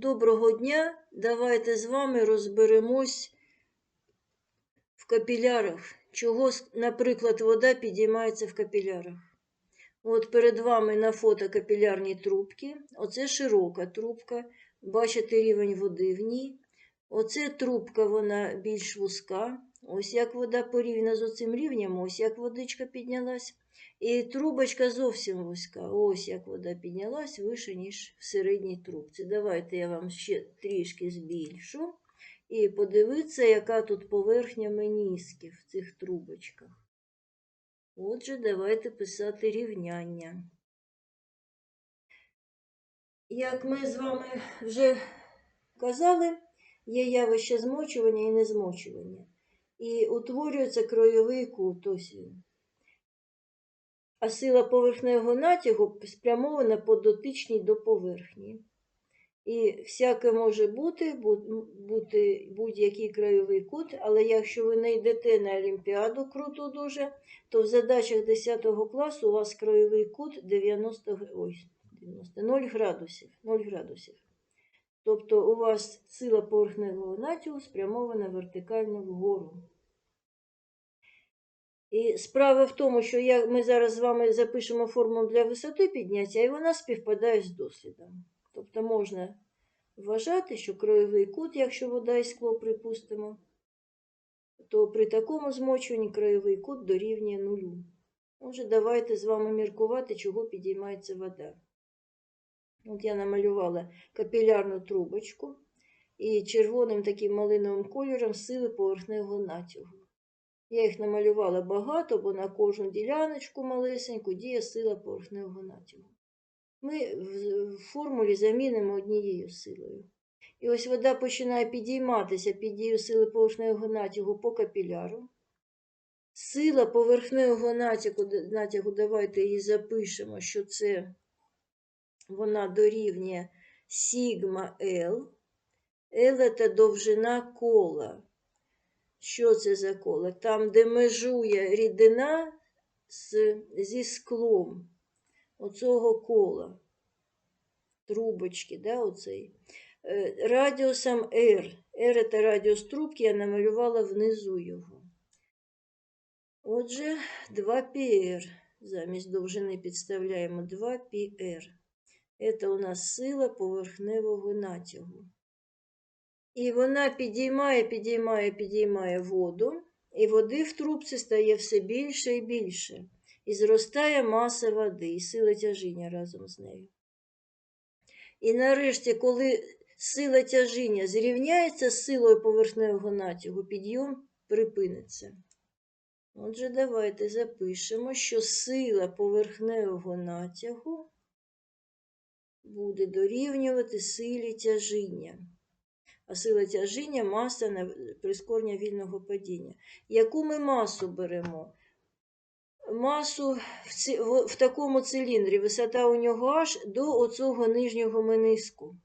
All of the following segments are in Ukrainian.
Доброго дня! Давайте з вами розберемось в капілярах. Чого, наприклад, вода підіймається в капілярах. От перед вами на фото капілярні трубки. Оце широка трубка. Бачите рівень води в ній. Оце трубка, вона більш вузька. Ось як вода порівняна з оцим рівнем, ось як водичка піднялась. І трубочка зовсім вузька. Ось як вода піднялась вище, ніж в середній трубці. Давайте я вам ще трішки збільшу. І подивіться, яка тут поверхня менісків в цих трубочках. Отже, давайте писати рівняння. Як ми з вами вже казали, є явище змочування і незмочування. І утворюється кройовий кут. Ось він. А сила поверхневого натягу спрямована по дотичній до поверхні. І всяке може бути, бути будь-який крайовий кут, але якщо ви не йдете на Олімпіаду круто дуже, то в задачах 10 класу у вас крайовий кут 90, ой, 90 0 градусів, 0 градусів. Тобто у вас сила поверхневого натягу спрямована вертикально вгору. І справа в тому, що я, ми зараз з вами запишемо формулу для висоти підняття, і вона співпадає з дослідом. Тобто можна вважати, що кроєвий кут, якщо вода і скло припустимо, то при такому змочуванні краєвий кут дорівнює нулю. Отже, давайте з вами міркувати, чого підіймається вода. От я намалювала капілярну трубочку і червоним таким малиновим кольором сили поверхневого натягу. Я їх намалювала багато, бо на кожну діляночку малесеньку діє сила поверхневого натягу. Ми в формулі замінимо однією силою. І ось вода починає підійматися під дією сили поверхневого натягу по капіляру. Сила поверхневого натягу, натягу, давайте її запишемо, що це вона дорівнює сігма L. L – це довжина кола. Що це за коло? Там, де межує рідина з, зі склом оцього кола, трубочки, да, оцей. Е, Радіусом R. R – це радіус трубки, я намалювала внизу його. Отже, 2πr. Замість довжини підставляємо 2πr. Це у нас сила поверхневого натягу. І вона підіймає, підіймає, підіймає воду, і води в трубці стає все більше і більше. І зростає маса води, і сила тяжіння разом з нею. І нарешті, коли сила тяжіння зрівняється з силою поверхневого натягу, підйом припиниться. Отже, давайте запишемо, що сила поверхневого натягу буде дорівнювати силі тяжіння а сила тяжіння маса на прискорення вільного падіння. Яку ми масу беремо? Масу в, ці, в, в такому циліндрі, висота у нього аж до оцього нижнього мениску.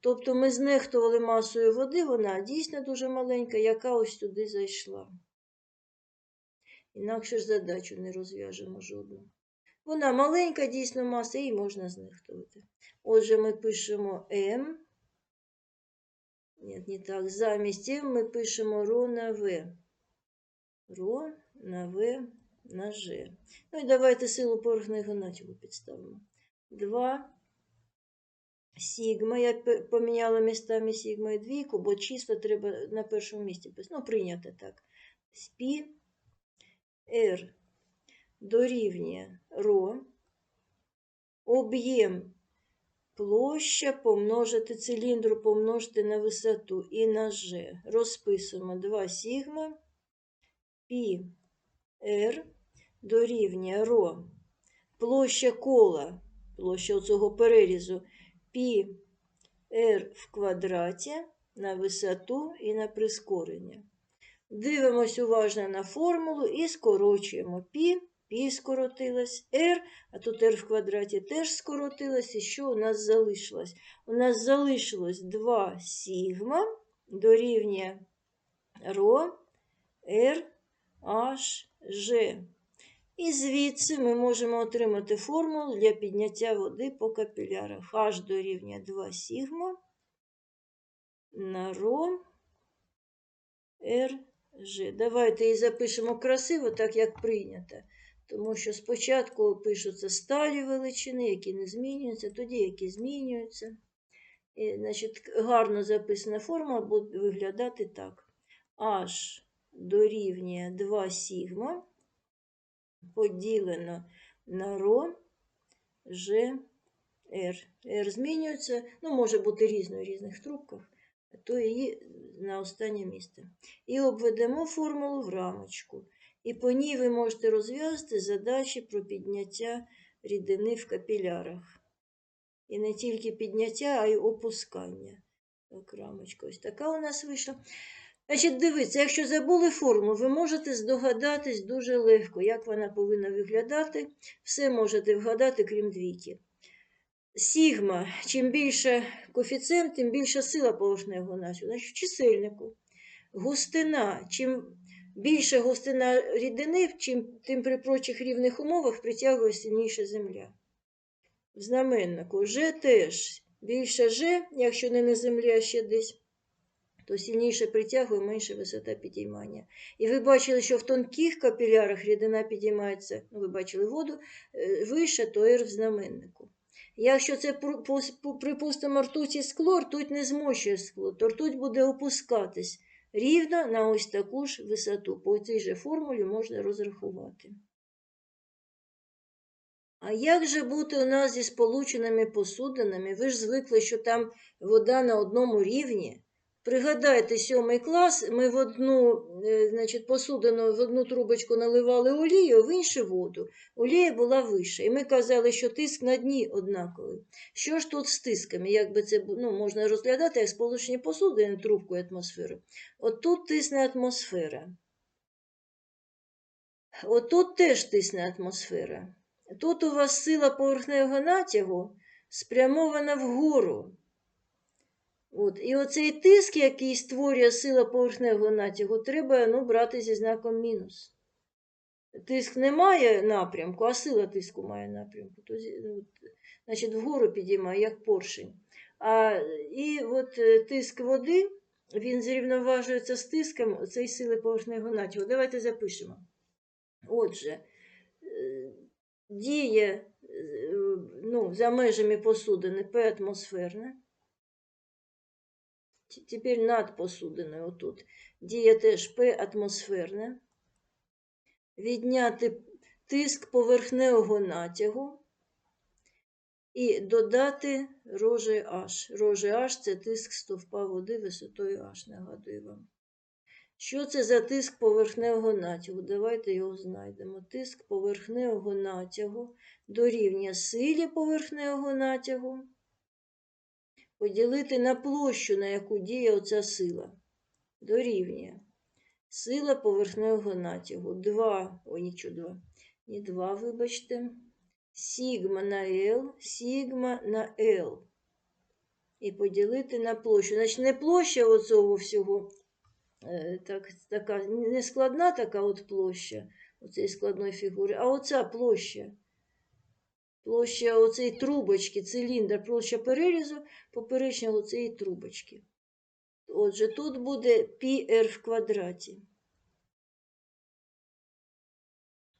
Тобто ми знехтували масою води, вона дійсно дуже маленька, яка ось туди зайшла. Інакше ж задачу не розв'яжемо жодну. Вона маленька, дійсно маса, її можна знехтувати. Отже, ми пишемо М. Ні, не так. Замість М ми пишемо ро на В. Ро на В на Ж. Ну і давайте силу поверхневого натягу підставимо. 2 сігма. Я поміняла містами сігма і двійку, бо числа треба на першому місці писати. Ну, прийнято так. Спі R дорівнює ро. Об'єм Площа помножити циліндру помножити на висоту і на G. Розписуємо 2 сігма пі R дорівнює ро. Площа кола, площа цього перерізу пі R в квадраті на висоту і на прискорення. Дивимось уважно на формулу і скорочуємо пі. Пі скоротилась, r, а тут r в квадраті теж скоротилась. І що у нас залишилось? У нас залишилось 2 сігма дорівнює ро r h g. І звідси ми можемо отримати формулу для підняття води по капілярах. h дорівнює 2 сігма на ро Р Ж. Давайте її запишемо красиво, так як прийнято. Тому що спочатку пишуться сталі величини, які не змінюються, тоді які змінюються. І, значить, гарно записана форма буде виглядати так. H дорівнює 2 сігма поділено на ро Ж R. R змінюється, ну, може бути різно в різних трубках, то її на останнє місце. І обведемо формулу в рамочку. І по ній ви можете розв'язати задачі про підняття рідини в капілярах. І не тільки підняття, а й опускання. Так, рамочка ось така у нас вийшла. Значить, дивіться, якщо забули форму, ви можете здогадатись дуже легко, як вона повинна виглядати. Все можете вгадати, крім двійки. Сігма, чим більше коефіцієнт, тим більша сила поверхневого насю. Значить, в чисельнику. Густина, чим більша густина рідини, чим, тим при прочих рівних умовах притягує сильніша земля. В знаменнику Ж теж. Більше Ж, якщо не на землі, а ще десь, то сильніше притягує, менша висота підіймання. І ви бачили, що в тонких капілярах рідина підіймається, ну, ви бачили воду, е, вище, то R в знаменнику. Якщо це, припустимо, ртуть і скло, ртуть не змощує скло, то ртуть буде опускатись рівно на ось таку ж висоту. По цій же формулі можна розрахувати. А як же бути у нас зі сполученими посудинами? Ви ж звикли, що там вода на одному рівні. Пригадайте, сьомий клас, ми в одну е, значить, посудину, в одну трубочку наливали олію, в іншу воду. Олія була вища. І ми казали, що тиск на дні однаковий. Що ж тут з тисками? Як би це ну, можна розглядати як сполучені посудини трубкою атмосфери? От тут тисне атмосфера. От тут теж тисне атмосфера. Тут у вас сила поверхневого натягу спрямована вгору. От. І оцей тиск, який створює сила поверхневого натягу, треба ну, брати зі знаком мінус. Тиск не має напрямку, а сила тиску має напрямку. То, ну, значить, вгору підіймає, як поршень. А, і от е, тиск води, він зрівноважується з тиском цієї сили поверхневого натягу. Давайте запишемо. Отже, е, діє е, ну, за межами посудини П атмосферне. Т- Тепер над посудиною отут. Діє теж П атмосферне. Відняти тиск поверхневого натягу і додати рожи H. Рожи H – це тиск стовпа води висотою H, нагадую вам. Що це за тиск поверхневого натягу? Давайте його знайдемо. Тиск поверхневого натягу дорівнює силі поверхневого натягу. Поділити на площу, на яку діє оця сила. Дорівнює. Сила поверхневого натягу. 2, ой, нічого, 2. Не 2, вибачте. Сігма на L, сігма на L. І поділити на площу. Значить, не площа оцього всього, е, так, така не складна така от площа оцієї складної фігури, а оця площа Площа оцеї трубочки, циліндр, площа перерізу поперечного цієї трубочки. Отже, тут буде πr в квадраті.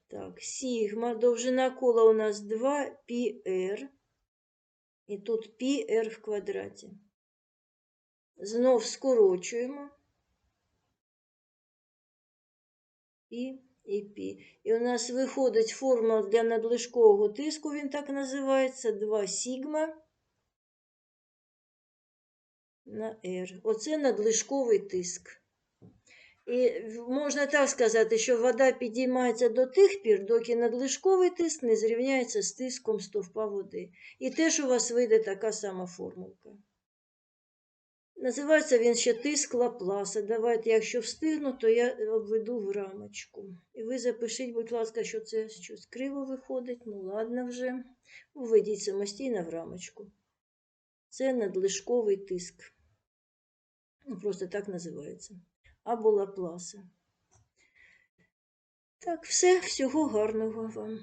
Так, сігма, довжина кола у нас 2 πr. І тут πr в квадраті. Знов скорочуємо. І, і. І у нас виходить формула для надлишкового тиску, він так називається, 2 сігма на R. Оце надлишковий тиск. І можна так сказати, що вода підіймається до тих пір, доки надлишковий тиск не зрівняється з тиском стовпа води. І теж у вас вийде така сама формулка. Називається він ще тиск Лапласа. Давайте, якщо встигну, то я обведу в рамочку. І ви запишіть, будь ласка, що це щось криво виходить. Ну, ладно вже. Введіть самостійно в рамочку. Це надлишковий тиск. Ну, Просто так називається. Або Лапласа. Так, все, всього гарного вам.